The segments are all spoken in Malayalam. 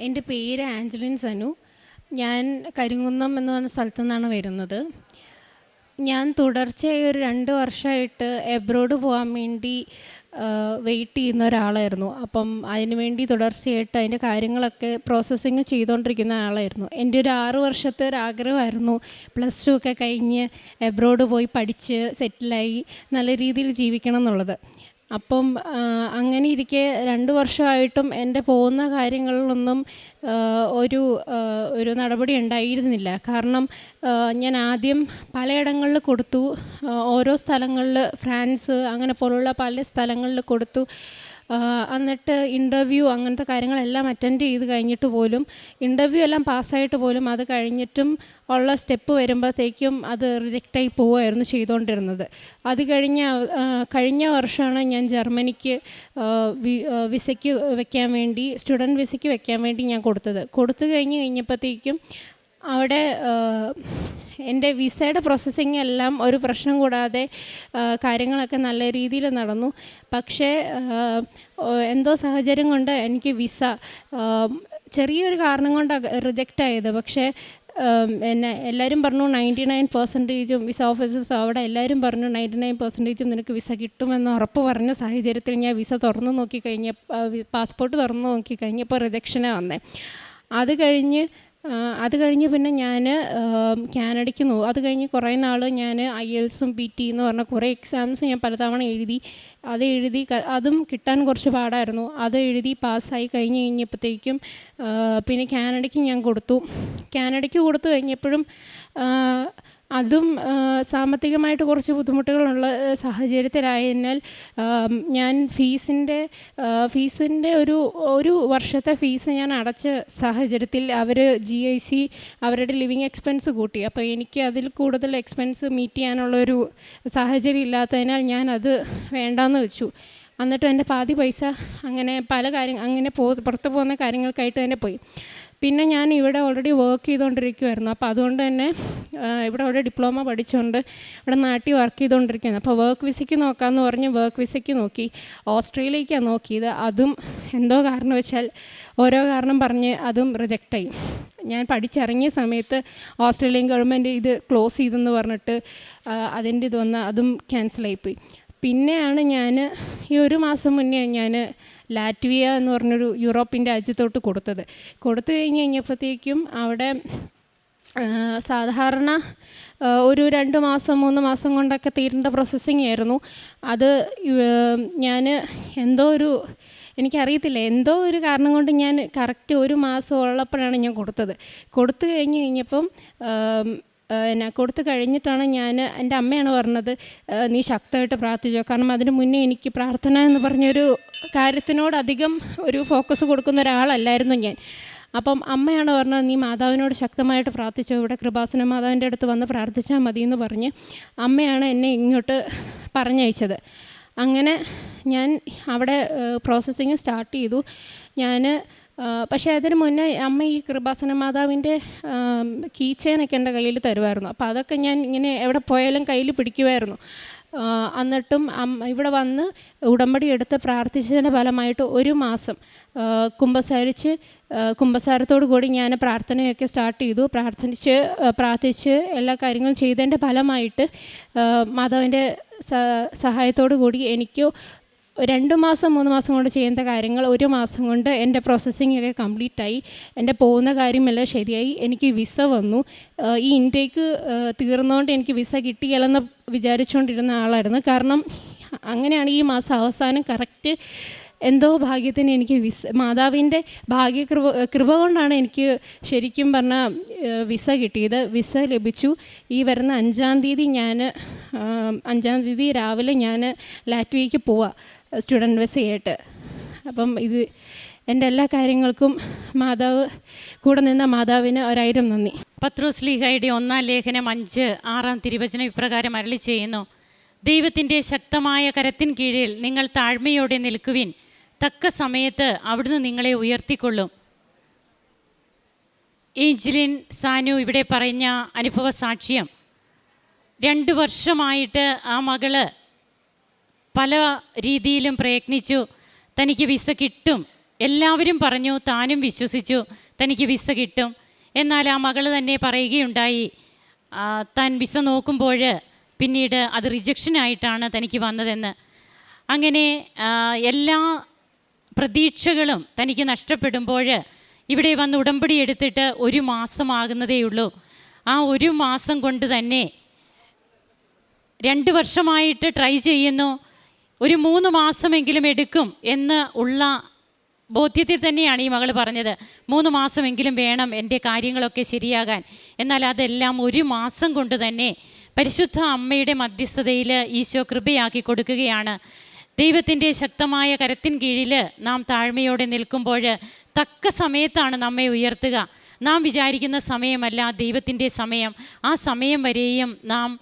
എന്റെ പേര് ആഞ്ചലിൻ സനു. ഞാൻ കരിങ്കുന്നം എന്ന് പറഞ്ഞ സ്ഥലത്തു നിന്നാണ് വരുന്നത്. ഞാൻ തുടർച്ചയായി ഒരു രണ്ട് വർഷമായിട്ട് എബ്രോഡ് പോകാൻ വേണ്ടി വെയിറ്റ് ചെയ്യുന്ന ഒരാളായിരുന്നു. അപ്പം അതിനുവേണ്ടി തുടർച്ചയായിട്ട് അതിന്റെ കാര്യങ്ങളൊക്കെ പ്രോസസ്സിങ് ചെയ്തുകൊണ്ടിരിക്കുന്ന ആളായിരുന്നു. എന്റെ ഒരു ആറ് വർഷത്തെ ഒരു ആഗ്രഹമായിരുന്നു. പ്ലസ് ടു ഒക്കെ കഴിഞ്ഞ് എബ്രോഡ് പോയി പഠിച്ച് സെറ്റിലായി നല്ല രീതിയിൽ ജീവിക്കണം എന്നുള്ളത്. അപ്പം അങ്ങനെ ഇരിക്കെ രണ്ട് വർഷമായിട്ടും എന്റെ പോകുന്ന കാര്യങ്ങളിലൊന്നും ഒരു ഒരു നടപടി ഉണ്ടായിരുന്നില്ല. കാരണം ഞാൻ ആദ്യം പലയിടങ്ങളിൽ കൊടുത്തു. ഓരോ സ്ഥലങ്ങളിൽ ഫ്രാൻസ് അങ്ങനെ പോലുള്ള പല സ്ഥലങ്ങളിൽ കൊടുത്തു. എന്നിട്ട് ഇന്റർവ്യൂ അങ്ങനത്തെ കാര്യങ്ങളെല്ലാം അറ്റൻഡ് ചെയ്ത് കഴിഞ്ഞിട്ട് പോലും ഇന്റർവ്യൂ എല്ലാം പാസ്സായിട്ട് പോലും അത് കഴിഞ്ഞിട്ടും ഉള്ള സ്റ്റെപ്പ് വരുമ്പോഴത്തേക്കും അത് റിജക്റ്റായി പോവുമായിരുന്നു ചെയ്തുകൊണ്ടിരുന്നത്. അത് കഴിഞ്ഞ കഴിഞ്ഞ വർഷമാണ് ഞാൻ ജർമ്മനിക്ക് വിസയ്ക്ക് വെക്കാൻ വേണ്ടി സ്റ്റുഡന്റ് വിസയ്ക്ക് വെക്കാൻ വേണ്ടി ഞാൻ കൊടുത്തത്. കൊടുത്തു കഴിഞ്ഞ് കഴിഞ്ഞപ്പോഴത്തേക്കും അവിടെ എന്റെ വിസയുടെ പ്രോസസ്സിങ് എല്ലാം ഒരു പ്രശ്നം കൂടാതെ കാര്യങ്ങളൊക്കെ നല്ല രീതിയിൽ നടന്നു. പക്ഷേ എന്തോ സാഹചര്യം കൊണ്ട് എനിക്ക് വിസ ചെറിയൊരു കാരണം കൊണ്ട് റിജക്റ്റ് ആയത്. പക്ഷേ എന്നെ എല്ലാവരും പറഞ്ഞു നയന്റി നയൻ പെർസെന്റേജും വിസ ഓഫീസേഴ്സ് അവിടെ എല്ലാവരും പറഞ്ഞു നയന്റി നയൻ പെർസെന്റേജും നിനക്ക് വിസ കിട്ടുമെന്ന് ഉറപ്പ് പറഞ്ഞ സാഹചര്യത്തിൽ ഞാൻ വിസ തുറന്നു നോക്കിക്കഴിഞ്ഞ പാസ്പോർട്ട് തുറന്നു നോക്കിക്കഴിഞ്ഞപ്പോൾ റിജക്ഷനാണ് വന്നേ. അത് കഴിഞ്ഞ് അത് കഴിഞ്ഞ് പിന്നെ ഞാൻ കാനഡയ്ക്ക് നോ അത് കഴിഞ്ഞ് കുറേ നാൾ ഞാൻ ഐ എൽസും പി ടി എന്ന് പറഞ്ഞ കുറേ എക്സാംസ് ഞാൻ പലതവണ എഴുതി അത് എഴുതി അതും കിട്ടാൻ കുറച്ച് പാടായിരുന്നു. അത് എഴുതി പാസ്സായി കഴിഞ്ഞ് കഴിഞ്ഞപ്പോഴത്തേക്കും പിന്നെ കാനഡയ്ക്ക് ഞാൻ കൊടുത്തു. കാനഡയ്ക്ക് കൊടുത്തു കഴിഞ്ഞപ്പോഴും അതും സാമ്പത്തികമായിട്ട് കുറച്ച് ബുദ്ധിമുട്ടുകളുള്ള സാഹചര്യത്തിലായതിനാൽ ഞാൻ ഫീസിന്റെ ഫീസിന്റെ ഒരു ഒരു വർഷത്തെ ഫീസ് ഞാൻ അടച്ച സാഹചര്യത്തിൽ അവർ ജി ഐ സി അവരുടെ ലിവിങ് എക്സ്പെൻസ് കൂട്ടി. അപ്പോൾ എനിക്ക് അതിൽ കൂടുതൽ എക്സ്പെൻസ് മീറ്റ് ചെയ്യാനുള്ളൊരു സാഹചര്യം ഇല്ലാത്തതിനാൽ ഞാൻ അത് വേണ്ടാന്ന് വെച്ചു. എന്നിട്ട് എന്റെ പാതി പൈസ അങ്ങനെ പല കാര്യം അങ്ങനെ പോ പുറത്ത് പോകുന്ന കാര്യങ്ങൾക്കായിട്ട് തന്നെ പോയി. പിന്നെ ഞാൻ ഇവിടെ ഓൾറെഡി വർക്ക് ചെയ്തുകൊണ്ടിരിക്കുമായിരുന്നു അപ്പോൾ അതുകൊണ്ട് തന്നെ ഇവിടെ അവിടെ ഡിപ്ലോമ പഠിച്ചുകൊണ്ട് ഇവിടെ നാട്ടിൽ വർക്ക് ചെയ്തുകൊണ്ടിരിക്കുകയാണ് അപ്പോൾ വർക്ക് വിസയ്ക്ക് നോക്കാമെന്ന് പറഞ്ഞ് വർക്ക് വിസയ്ക്ക് നോക്കി. ഓസ്ട്രേലിയക്കാണ് നോക്കിയത്. അതും എന്തോ കാരണം വെച്ചാൽ ഓരോ കാരണം പറഞ്ഞ് അതും റിജക്റ്റായി ഞാൻ പഠിച്ചിറങ്ങിയ സമയത്ത് ഓസ്ട്രേലിയൻ ഗവൺമെന്റ് ഇത് ക്ലോസ് ചെയ്തെന്ന് പറഞ്ഞിട്ട് അതിന്റെ ഇത് വന്ന് അതും ക്യാൻസലായിപ്പോയി പിന്നെയാണ് ഞാൻ ഈ ഒരു മാസം മുന്നേ ഞാൻ ലാറ്റ്വിയ എന്ന് പറഞ്ഞൊരു യൂറോപ്പിന്റെ രാജ്യത്തോട്ട് കൊടുത്തത്. കൊടുത്തു കഴിഞ്ഞ് കഴിഞ്ഞപ്പോഴത്തേക്കും അവിടെ സാധാരണ ഒരു രണ്ട് മാസം മൂന്ന് മാസം കൊണ്ടൊക്കെ തീരേണ്ട പ്രോസസ്സിങ് ആയിരുന്നു. അത് ഞാൻ എന്തോ ഒരു എനിക്കറിയത്തില്ല എന്തോ ഒരു കാരണം കൊണ്ട് ഞാൻ കറക്റ്റ് ഒരു മാസം ഉള്ളപ്പോഴാണ് ഞാൻ കൊടുത്തത്. കൊടുത്തു കഴിഞ്ഞ് കഴിഞ്ഞപ്പം എന്നാ കൊടുത്തു കഴിഞ്ഞിട്ടാണ് ഞാൻ എന്റെ അമ്മയാണ് പറഞ്ഞത് നീ ശക്തമായിട്ട് പ്രാർത്ഥിച്ചോ. കാരണം അതിന് മുന്നേ എനിക്ക് പ്രാർത്ഥന എന്ന് പറഞ്ഞൊരു കാര്യത്തിനോട് അധികം ഒരു ഫോക്കസ് കൊടുക്കുന്ന ഒരാളല്ലായിരുന്നു ഞാൻ. അപ്പം അമ്മയാണ് പറഞ്ഞത് നീ മാതാവിനോട് ശക്തമായിട്ട് പ്രാർത്ഥിച്ചോ. ഇവിടെ കൃപാസന മാതാവിന്റെ അടുത്ത് വന്ന് പ്രാർത്ഥിച്ചാൽ മതി എന്ന് പറഞ്ഞ് അമ്മയാണ് എന്നെ ഇങ്ങോട്ട് പറഞ്ഞയച്ചത്. അങ്ങനെ ഞാൻ അവിടെ പ്രോസസ്സിങ് സ്റ്റാർട്ട് ചെയ്തു. ഞാൻ പക്ഷേ അതിന് മുന്നേ അമ്മ ഈ കൃപാസന മാതാവിന്റെ കീ എന്റെ കയ്യിൽ തരുമായിരുന്നു. അപ്പോൾ അതൊക്കെ ഞാൻ ഇങ്ങനെ എവിടെ പോയാലും കയ്യിൽ പിടിക്കുമായിരുന്നു. എന്നിട്ടും ഇവിടെ വന്ന് ഉടമ്പടി എടുത്ത് പ്രാർത്ഥിച്ചതിന്റെ ഫലമായിട്ട് ഒരു മാസം കുംഭസാരിച്ച് കുമ്പസാരത്തോടു കൂടി ഞാൻ പ്രാർത്ഥനയൊക്കെ സ്റ്റാർട്ട് ചെയ്തു. പ്രാർത്ഥിച്ച് പ്രാർത്ഥിച്ച് എല്ലാ കാര്യങ്ങളും ചെയ്തതിന്റെ ഫലമായിട്ട് മാതാവിന്റെ സഹായത്തോടു കൂടി എനിക്ക് രണ്ട് മാസം മൂന്ന് മാസം കൊണ്ട് ചെയ്യേണ്ട കാര്യങ്ങൾ ഒരു മാസം കൊണ്ട് എന്റെ പ്രോസസ്സിംഗ് ഒക്കെ കംപ്ലീറ്റ് ആയി എന്റെ പോകുന്ന കാര്യമെല്ലാം ശരിയായി. എനിക്ക് വിസ വന്നു. ഈ ഇൻടേക്ക് തീർന്നുകൊണ്ട് എനിക്ക് വിസ കിട്ടിയല്ലെന്ന് വിചാരിച്ചുകൊണ്ടിരുന്ന ആളായിരുന്നു. കാരണം അങ്ങനെയാണ് ഈ മാസം അവസാനം കറക്റ്റ് എന്തോ ഭാഗ്യത്തിന് എനിക്ക് വിസ മാതാവിന്റെ ഭാഗ്യകൃപ കൃപ കൊണ്ടാണ് എനിക്ക് ശരിക്കും പറഞ്ഞാൽ വിസ കിട്ടിയത്. വിസ ലഭിച്ചു. ഈ വരുന്ന അഞ്ചാം തീയതി ഞാൻ അഞ്ചാം തീയതി രാവിലെ ഞാൻ ലാറ്റ്വിയയ്ക്ക് പോവാം. സ്റ്റുഡന്റ് വിസയായിട്ട് അപ്പം ഇത് എന്റെ എല്ലാ കാര്യങ്ങൾക്കും മാതാവ് കൂടെ നിന്ന മാതാവിന് ഒരായിരം നന്ദി. പത്രോസ് ലീഹയുടെ ഒന്നാം ലേഖനം അഞ്ച് ആറാം തിരുവചനം ഇപ്രകാരം അരളി ചെയ്യുന്നു. ദൈവത്തിന്റെ ശക്തമായ കരത്തിൻ കീഴിൽ നിങ്ങൾ താഴ്മയോടെ നിൽക്കുവിൻ. തക്ക സമയത്ത് അവിടുന്ന് നിങ്ങളെ ഉയർത്തിക്കൊള്ളും. ഏഞ്ചലിൻ സാനു ഇവിടെ പറഞ്ഞ അനുഭവ സാക്ഷ്യം രണ്ട് വർഷമായിട്ട് ആ മകൾ പല രീതിയിലും പ്രയത്നിച്ചു. തനിക്ക് വിസ കിട്ടും. എല്ലാവരും പറഞ്ഞു താനും വിശ്വസിച്ചു തനിക്ക് വിസ കിട്ടും. എന്നാൽ ആ മകൾ തന്നെ പറയുകയുണ്ടായി താൻ വിസ നോക്കുമ്പോൾ പിന്നീട് അത് റിജക്ഷനായിട്ടാണ് തനിക്ക് വന്നതെന്ന്. അങ്ങനെ എല്ലാ പ്രതീക്ഷകളും തനിക്ക് നഷ്ടപ്പെടുമ്പോൾ ഇവിടെ വന്ന് ഉടമ്പടി എടുത്തിട്ട് ഒരു മാസമാകുന്നതേയുള്ളൂ ആ ഒരു മാസം കൊണ്ട് തന്നെ രണ്ട് വർഷമായിട്ട് ട്രൈ ചെയ്യുന്നു. ഒരു മൂന്ന് മാസമെങ്കിലും എടുക്കും എന്ന് ഉള്ള ബോധ്യത്തിൽ തന്നെയാണ് ഈ മകൾ പറഞ്ഞത്. മൂന്ന് മാസമെങ്കിലും വേണം എന്റെ കാര്യങ്ങളൊക്കെ ശരിയാകാൻ. എന്നാൽ അതെല്ലാം ഒരു മാസം കൊണ്ട് തന്നെ പരിശുദ്ധ അമ്മയുടെ മധ്യസ്ഥതയിൽ ഈശോ കൃപയാക്കി കൊടുക്കുകയാണ്. ദൈവത്തിന്റെ ശക്തമായ കരത്തിൻ കീഴിൽ നാം താഴ്മയോടെ നിൽക്കുമ്പോൾ തക്ക സമയത്താണ് നമ്മെ ഉയർത്തുക. നാം വിചാരിക്കുന്ന സമയമല്ല ദൈവത്തിന്റെ സമയം. ആ സമയം വരെയും നാം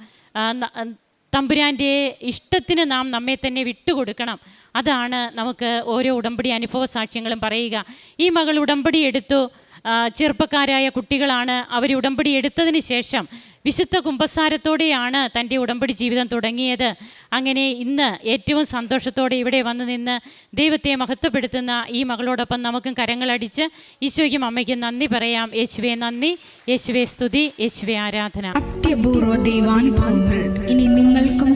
തമ്പുരാന്റെ ഇഷ്ടത്തിന് നാം നമ്മെ തന്നെ വിട്ടുകൊടുക്കണം. അതാണ് നമുക്ക് ഓരോ ഉടമ്പടി അനുഭവ സാക്ഷ്യങ്ങളും പറയുക. ഈ മകൾ ഉടമ്പടി എടുത്തു. ചെറുപ്പക്കാരായ കുട്ടികളാണ്. അവർ ഉടമ്പടി എടുത്തതിന് ശേഷം വിശുദ്ധ കുംഭസാരത്തോടെയാണ് തന്റെ ഉടമ്പടി ജീവിതം തുടങ്ങിയത്. അങ്ങനെ ഇന്ന് ഏറ്റവും സന്തോഷത്തോടെ ഇവിടെ വന്ന് നിന്ന് ദൈവത്തെ മഹത്വപ്പെടുത്തുന്ന ഈ മകളോടൊപ്പം നമുക്കും കരങ്ങളടിച്ച് ഈശോയ്ക്കും അമ്മയ്ക്കും നന്ദി പറയാം. യേശുവെ നന്ദി. യേശുവെ സ്തുതി. യേശുവെ ആരാധന. അത്യപൂർവ ദൈവാനുഭവങ്ങൾ. ഇനി